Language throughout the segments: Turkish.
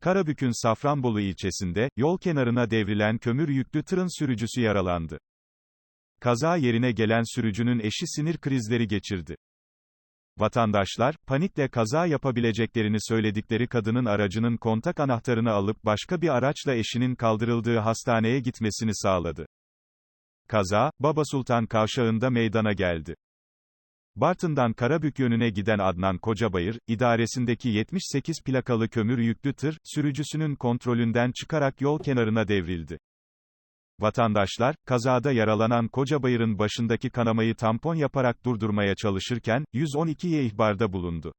Karabük'ün Safranbolu ilçesinde, yol kenarına devrilen kömür yüklü tırın sürücüsü yaralandı. Kaza yerine gelen sürücünün eşi sinir krizleri geçirdi. Vatandaşlar, panikle kaza yapabileceklerini söyledikleri kadının aracının kontak anahtarını alıp başka bir araçla eşinin kaldırıldığı hastaneye gitmesini sağladı. Kaza, Baba Sultan kavşağında meydana geldi. Bartın'dan Karabük yönüne giden Adnan Kocabayır, idaresindeki 78 plakalı kömür yüklü tır, sürücüsünün kontrolünden çıkarak yol kenarına devrildi. Vatandaşlar, kazada yaralanan Kocabayır'ın başındaki kanamayı tampon yaparak durdurmaya çalışırken, 112'ye ihbarda bulundu.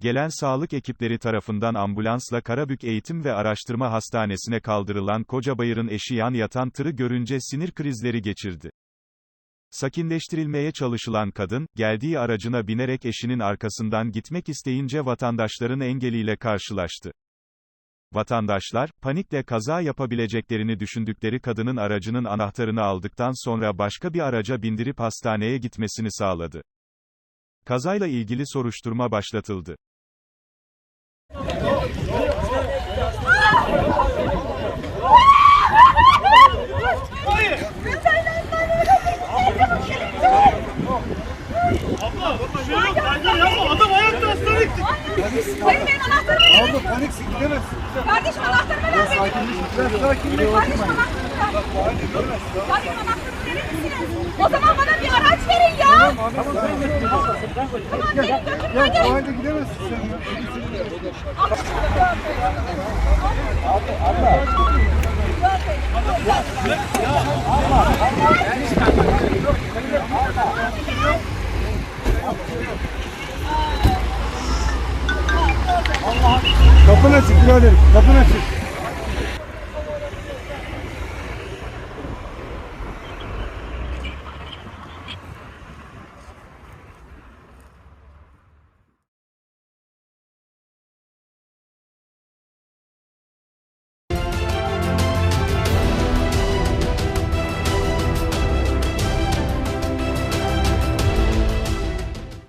Gelen sağlık ekipleri tarafından ambulansla Karabük Eğitim ve Araştırma Hastanesi'ne kaldırılan Kocabayır'ın eşi yan yatan tırı görünce sinir krizleri geçirdi. Sakinleştirilmeye çalışılan kadın, geldiği aracına binerek eşinin arkasından gitmek isteyince vatandaşların engeliyle karşılaştı. Vatandaşlar, panikle kaza yapabileceklerini düşündükleri kadının aracının anahtarını aldıktan sonra başka bir araca bindirip hastaneye gitmesini sağladı. Kazayla ilgili soruşturma başlatıldı. Hayır benim anahtarımı verin. Abla paniksin gidemezsin. Kardeşim anahtarımı ver benim. Biraz sakinleş. Kardeşim anahtarımı ver. Ya benim anahtarımı verir misiniz? O zaman bana bir araç verin ya. Tamam götürün Ya ben bu gelin. halde gidemezsin sen ya. Kapın açık biraderim. Kapın açık.